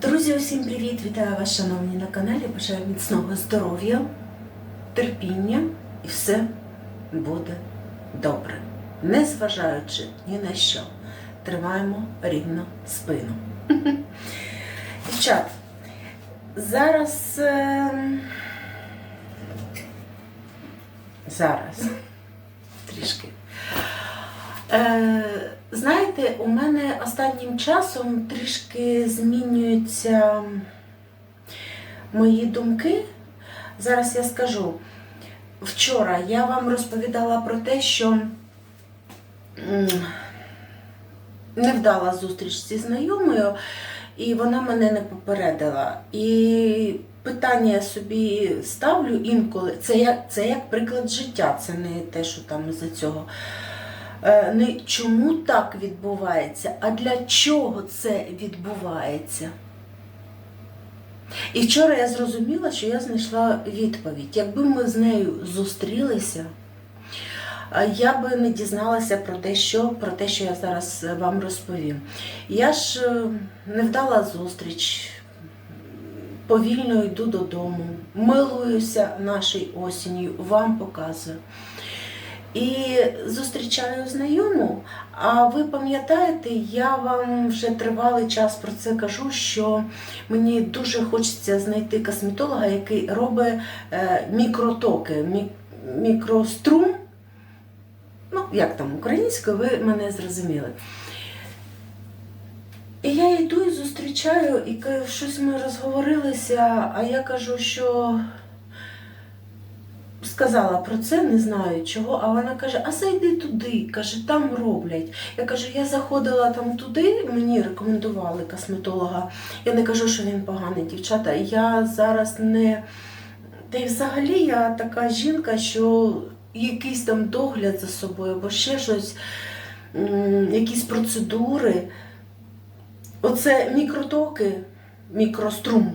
Друзі, усім привіт! Вітаю вас, шановні на каналі. Бажаю міцного здоров'я, терпіння і все буде добре. Незважаючи ні на що, тримаємо рівно спину. Дівчат, зараз. е, Зараз. Трішки. Е, знаєте, у мене останнім часом трішки змінюються мої думки. Зараз я скажу. Вчора я вам розповідала про те, що невдала зустріч зі знайомою, і вона мене не попередила. І питання я собі ставлю інколи. Це як, це як приклад життя, це не те, що там із-за цього. Е, Не чому так відбувається, а для чого це відбувається. І вчора я зрозуміла, що я знайшла відповідь. Якби ми з нею зустрілися, е, я би не дізналася про те, що, про те, що я зараз вам розповім. Я ж е, не вдала зустріч, повільно йду додому, милуюся нашою осінню, вам показую. І зустрічаю знайому. А ви пам'ятаєте, я вам вже тривалий час про це кажу, що мені дуже хочеться знайти косметолога, який робить е, мікротоки, мікрострум. Ну, як там українською, ви мене зрозуміли. І я йду і зустрічаю, і щось ми розговорилися, а я кажу, що сказала про це, не знаю чого, а вона каже, а зайди туди, каже, там роблять. Я кажу, я заходила там туди, мені рекомендували косметолога. Я не кажу, що він поганий, дівчата. Я зараз не. Та й взагалі я така жінка, що якийсь там догляд за собою, або ще щось, якісь процедури. Оце мікротоки, мікрострум.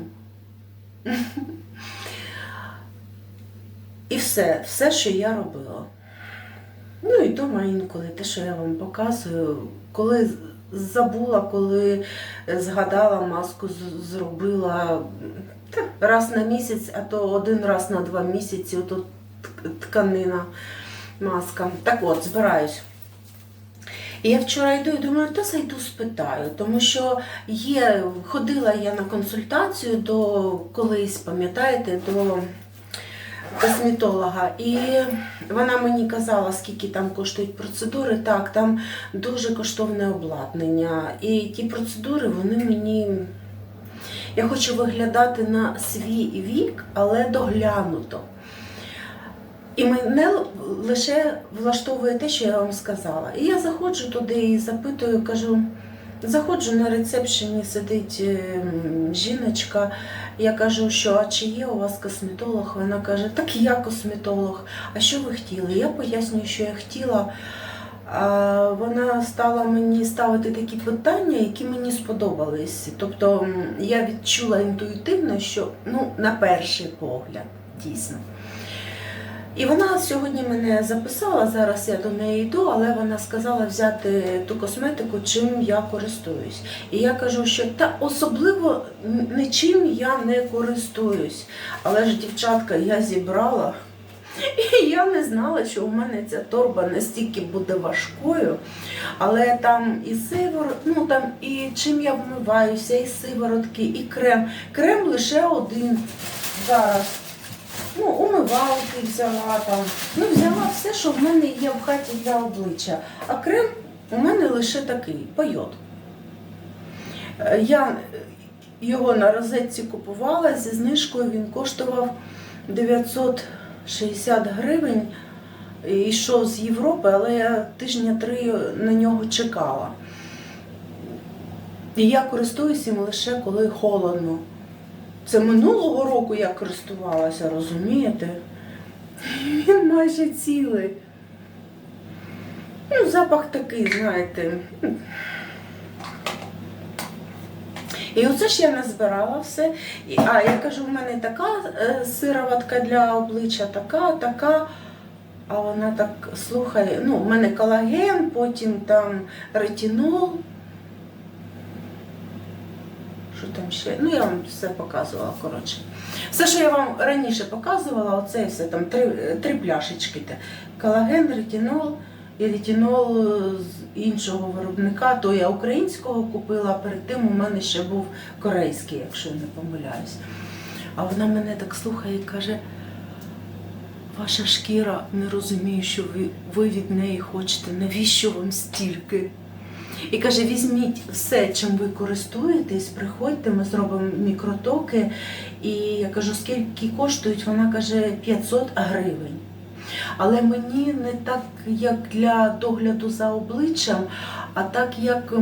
І все, все, що я робила. Ну і дома інколи те, що я вам показую, коли забула, коли згадала, маску зробила раз на місяць, а то один раз на два місяці, ото тканина, маска. Так от, збираюсь. І я вчора йду і думаю, та зайду спитаю, тому що є, ходила я на консультацію до колись, пам'ятаєте, до косметолога, і вона мені казала, скільки там коштують процедури. Так, там дуже коштовне обладнання. І ті процедури, вони мені. Я хочу виглядати на свій вік, але доглянуто. І мене лише влаштовує те, що я вам сказала. І я заходжу туди і запитую, кажу, заходжу на рецепшені, сидить ем, жіночка. Я кажу, що а чи є у вас косметолог? Вона каже, так я косметолог. А що ви хотіли? Я пояснюю, що я хотіла. Вона стала мені ставити такі питання, які мені сподобались. Тобто я відчула інтуїтивно, що ну, на перший погляд, дійсно. І вона сьогодні мене записала, зараз я до неї йду, але вона сказала взяти ту косметику, чим я користуюсь. І я кажу, що та особливо нічим я не користуюсь. Але ж, дівчатка, я зібрала. І я не знала, що у мене ця торба настільки буде важкою. Але там і сиворот, ну там і чим я вмиваюся, і сиворотки, і крем. Крем лише один зараз. Ну, умивалки взяла там. Ну, взяла все, що в мене є в хаті для обличчя. А крем у мене лише такий пайот. Е, Я його на розетці купувала зі знижкою, він коштував 960 гривень. Йшов з Європи, але я тижня три на нього чекала. І я користуюся їм лише коли холодно. Це минулого року я користувалася, розумієте? Він майже цілий. Ну, запах такий, знаєте. І оце ж я назбирала все. А я кажу, в мене така е, сироватка для обличчя, така, така. А вона так слухає, ну, в мене колаген, потім там ретинол. що там ще. Ну, я вам все показувала, коротше. Все, що я вам раніше показувала, оце все там три, три пляшечки. Те. Колаген, ретинол і ретинол з іншого виробника. То я українського купила, а перед тим у мене ще був корейський, якщо я не помиляюсь. А вона мене так слухає і каже. Ваша шкіра не розуміє, що ви, ви від неї хочете. Навіщо вам стільки? І каже: візьміть все, чим ви користуєтесь, приходьте, ми зробимо мікротоки. І я кажу, скільки коштують? Вона каже 500 гривень. Але мені не так, як для догляду за обличчям, а так як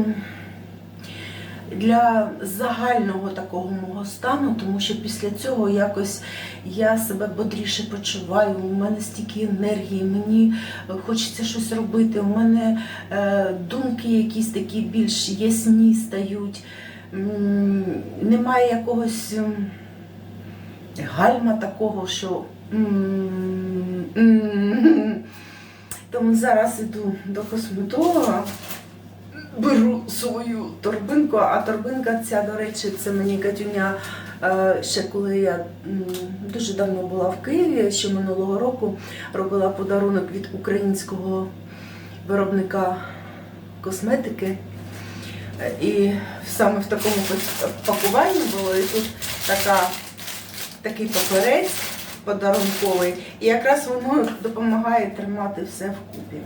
для загального такого мого стану, тому що після цього якось я себе бодріше почуваю, у мене стільки енергії, мені е, хочеться щось робити, у мене е, думки якісь такі більш ясні стають. Немає якогось ем, гальма такого, що. Тому зараз іду до косметолога беру свою торбинку, а торбинка ця, до речі, це мені Катюня, е, ще коли я дуже давно була в Києві, ще минулого року робила подарунок від українського виробника косметики. Е, І саме в такому пакуванні було, і тут така, такий паперець подарунковий, і якраз воно допомагає тримати все вкупі.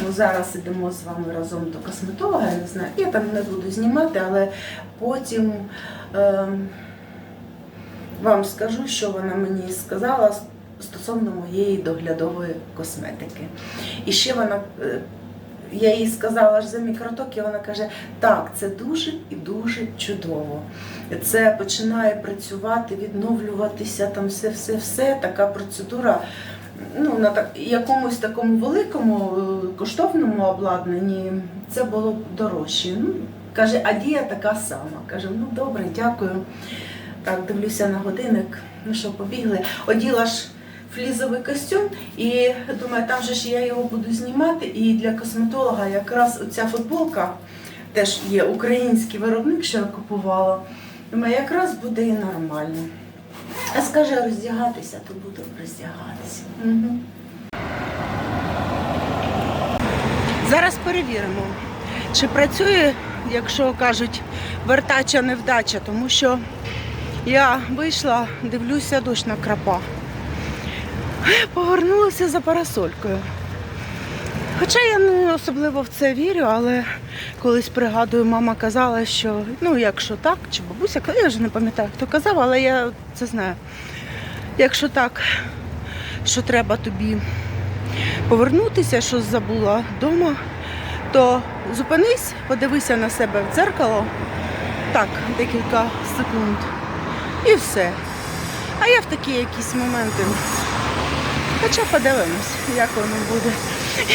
Тому зараз ідемо з вами разом до косметолога. Я не знаю, я там не буду знімати, але потім ем, вам скажу, що вона мені сказала стосовно моєї доглядової косметики. І ще вона. е, Я їй сказала ж за мікроток, і вона каже: так, це дуже і дуже чудово. Це починає працювати, відновлюватися, там все, все, все. Така процедура ну, на так, якомусь такому великому е, коштовному обладнанні це було б дорожче. Ну, каже, а дія така сама. Каже, ну добре, дякую. Так, дивлюся на годинник. Ну що, побігли. Оділа ж флізовий костюм, і думаю, там же ж я його буду знімати. І для косметолога якраз оця футболка теж є український виробник, що я купувала. Думаю, якраз буде і нормально. А скаже роздягатися, то буду роздягатися. Угу. Зараз перевіримо, чи працює, якщо кажуть, вертача невдача, тому що я вийшла, дивлюся, дощ накрапа. Повернулася за парасолькою. Хоча я не особливо в це вірю, але колись пригадую, мама казала, що ну, якщо так, чи бабуся, я вже не пам'ятаю, хто казав, але я це знаю. Якщо так, що треба тобі повернутися, щось забула вдома, то зупинись, подивися на себе в дзеркало, так, декілька секунд, і все. А я в такі якісь моменти. Хоча подивимось, як воно буде.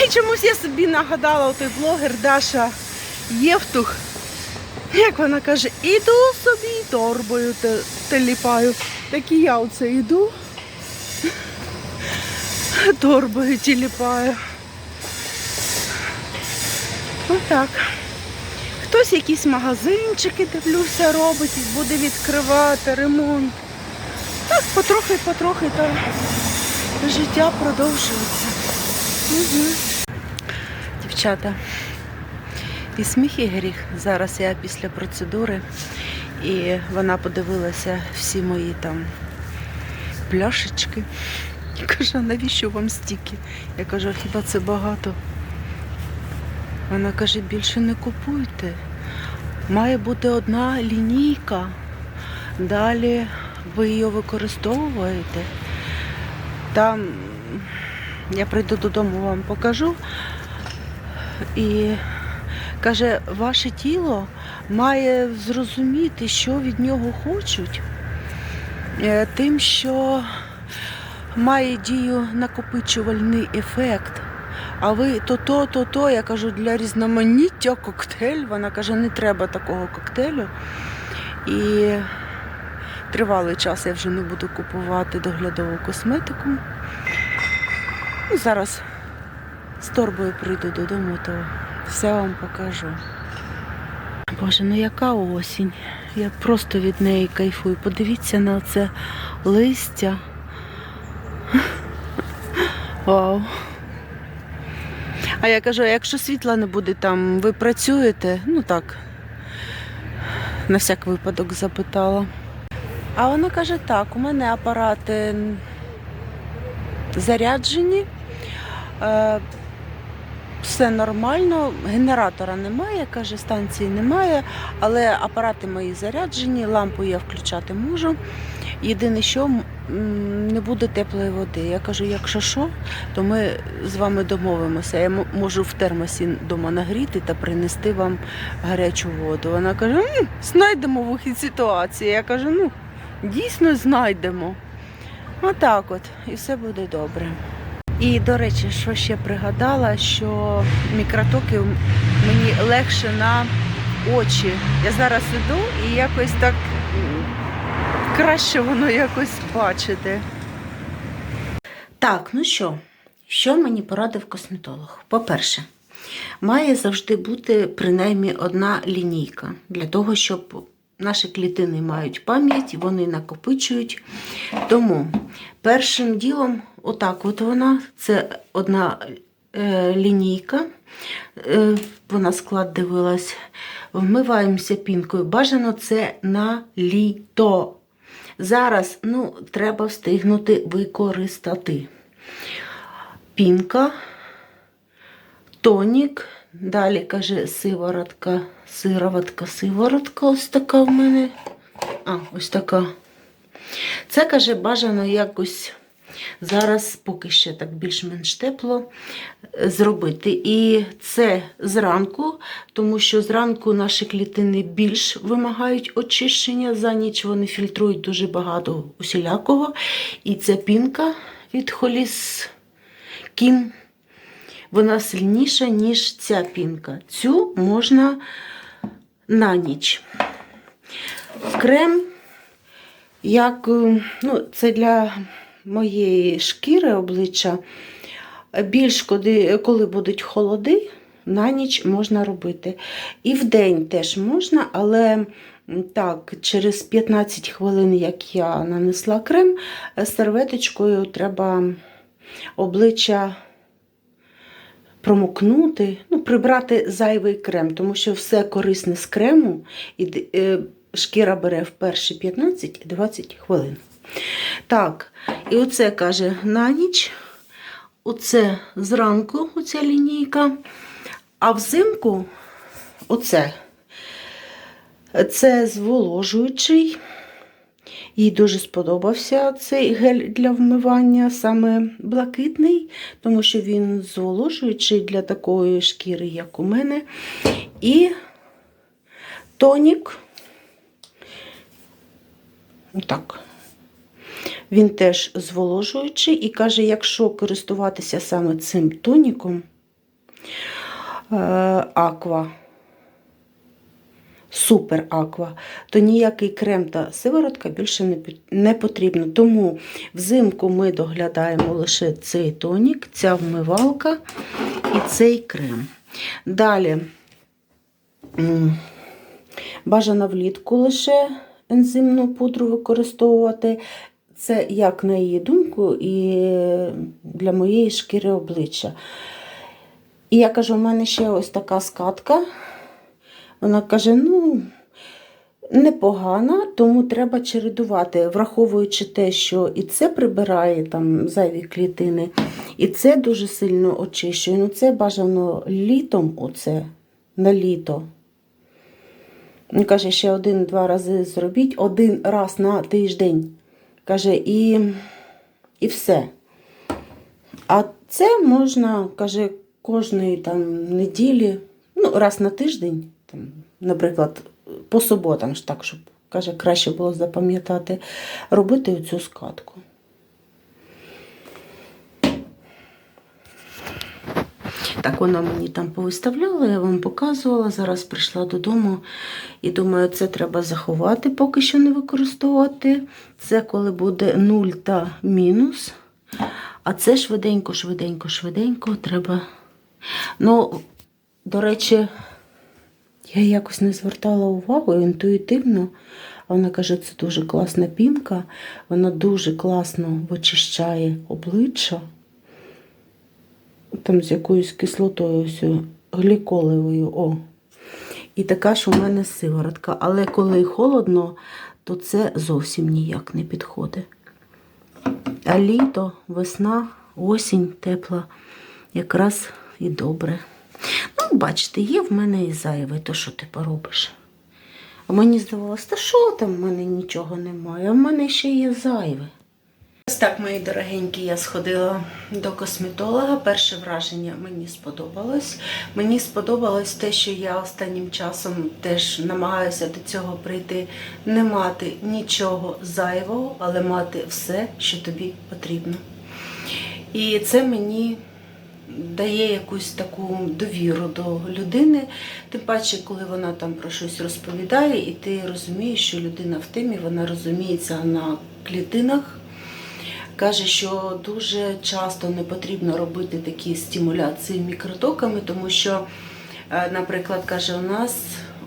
І чомусь я собі нагадала той блогер Даша Євтух. Як вона каже, іду собі торбою теліпаю. Так і я оце йду. Торбою тіліпаю. Отак. Хтось якісь магазинчики, дивлюся, робить, буде відкривати ремонт. Так, потрохи, потрохи та життя продовжується. Угу. Дівчата, і сміх і гріх. Зараз я після процедури, і вона подивилася всі мої там пляшечки. І каже, «А навіщо вам стільки? Я кажу, хіба це багато? Вона каже, більше не купуйте. Має бути одна лінійка. Далі ви її використовуєте. Там я прийду додому, вам покажу. І каже, ваше тіло має зрозуміти, що від нього хочуть, е, тим, що має дію накопичувальний ефект. А ви то то, то то, я кажу, для різноманіття коктейль. Вона каже, не треба такого коктейлю. І тривалий час я вже не буду купувати доглядову косметику. Ну, зараз з торбою прийду додому, то все вам покажу. Боже, ну яка осінь? Я просто від неї кайфую. Подивіться на це листя. Вау. А я кажу, а якщо світла не буде там, ви працюєте? Ну так, на всяк випадок запитала. А вона каже, так, у мене апарати заряджені, е, все нормально, генератора немає, каже, станції немає, але апарати мої заряджені, лампу я включати можу. Єдине, що не буде теплої води. Я кажу, якщо що, то ми з вами домовимося. Я можу в термосі вдома нагріти та принести вам гарячу воду. Вона каже, «М, знайдемо вихід ситуації. Я кажу, ну, дійсно знайдемо. Отак от, і все буде добре. І, до речі, що ще пригадала, що мікротоки мені легше на очі. Я зараз іду і якось так краще воно якось бачити. Так, ну що, що мені порадив косметолог? По-перше, має завжди бути принаймні одна лінійка для того, щоб наші клітини мають пам'ять, вони накопичують. Тому першим ділом, отак от вона, це одна е, лінійка. Е, вона склад дивилась. Вмиваємося пінкою. Бажано це на літо. Зараз ну, треба встигнути використати. Пінка, тонік. Далі каже сиворотка, сироватка, сиворотка. Ось така в мене. А, ось така. Це каже, бажано якось зараз, поки ще так більш-менш тепло, е, зробити. І це зранку, тому що зранку наші клітини більш вимагають очищення. За ніч вони фільтрують дуже багато усілякого. І ця пінка від Холіс Кін, вона сильніша, ніж ця пінка. Цю можна на ніч. Крем, як е, ну, це для моєї шкіри обличчя. Більш коли, коли будуть холоди, на ніч можна робити. І в день теж можна, але так, через 15 хвилин, як я нанесла крем, серветочкою треба обличчя промокнути, ну, прибрати зайвий крем, тому що все корисне з крему, і е, шкіра бере в перші 15-20 хвилин. Так, і оце каже на ніч, оце зранку, оця лінійка, а взимку оце. Це зволожуючий. Їй дуже сподобався цей гель для вмивання, саме блакитний, тому що він зволожуючий для такої шкіри, як у мене. І тонік. Так. Він теж зволожуючий і каже, якщо користуватися саме цим тоніком е, аква, супер аква, то ніякий крем та сиворотка більше не, потрібно. Тому взимку ми доглядаємо лише цей тонік, ця вмивалка і цей крем. Далі бажано влітку лише ензимну пудру використовувати. Це, як на її думку, і для моєї шкіри обличчя. І я кажу, у мене ще ось така скатка. Вона каже: ну, непогана, тому треба чередувати, враховуючи те, що і це прибирає там зайві клітини, і це дуже сильно очищує. Ну, це бажано літом, оце, на літо. Він каже, ще один-два рази зробіть, один раз на тиждень. Каже, і, і все. А це можна, каже, кожної там неділі, ну, раз на тиждень, там, наприклад, по суботам ж так, щоб каже, краще було запам'ятати, робити оцю скатку. Так вона мені там повиставляла, я вам показувала. Зараз прийшла додому і думаю, це треба заховати, поки що не використовувати. Це коли буде 0 та мінус. А це швиденько, швиденько, швиденько треба. Ну, до речі, Я якось не звертала увагу інтуїтивно. Вона каже, це дуже класна пінка, вона дуже класно вичищає обличчя. Там з якоюсь кислотою ось гліколевою. О. І така ж у мене сиворотка. Але коли холодно, то це зовсім ніяк не підходить. А літо, весна, осінь тепла, якраз і добре. Ну, бачите, є в мене і зайве, то що ти поробиш? А мені здавалося, та що там в мене нічого немає, а в мене ще є зайве. Ось так, мої дорогенькі, я сходила до косметолога. Перше враження мені сподобалось. Мені сподобалось те, що я останнім часом теж намагаюся до цього прийти, не мати нічого зайвого, але мати все, що тобі потрібно. І це мені дає якусь таку довіру до людини, тим паче, коли вона там про щось розповідає, і ти розумієш, що людина в темі, вона розуміється на клітинах. Каже, що дуже часто не потрібно робити такі стимуляції мікротоками, тому що, е, наприклад, каже, у нас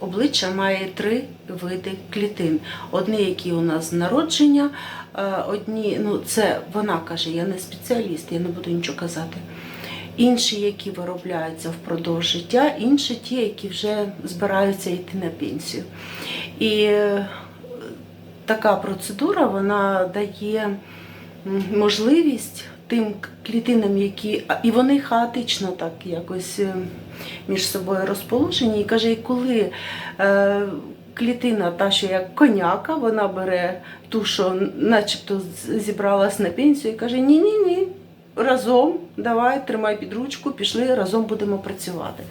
обличчя має три види клітин. Одні, які у нас народження, е, одні, ну це вона каже, я не спеціаліст, я не буду нічого казати. Інші, які виробляються впродовж життя, інші ті, які вже збираються йти на пенсію. І е, така процедура вона дає можливість тим клітинам, які і вони хаотично так якось е, між собою розположені. І каже, і коли е, клітина, та що як коняка, вона бере ту, що начебто зібралась на пенсію, і каже: ні, ні, ні. Разом, давай, тримай під ручку, пішли, разом будемо працювати.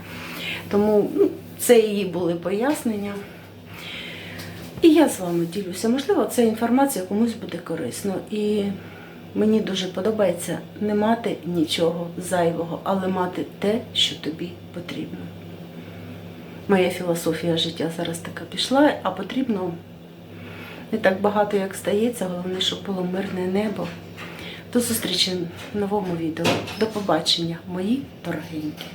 Тому ну, це її були пояснення. І я з вами ділюся. Можливо, ця інформація комусь буде корисно. І мені дуже подобається не мати нічого зайвого, але мати те, що тобі потрібно. Моя філософія життя зараз така пішла, а потрібно не так багато, як стається. Головне, щоб було мирне небо. До зустрічі в новому відео. До побачення, мої дорогенькі.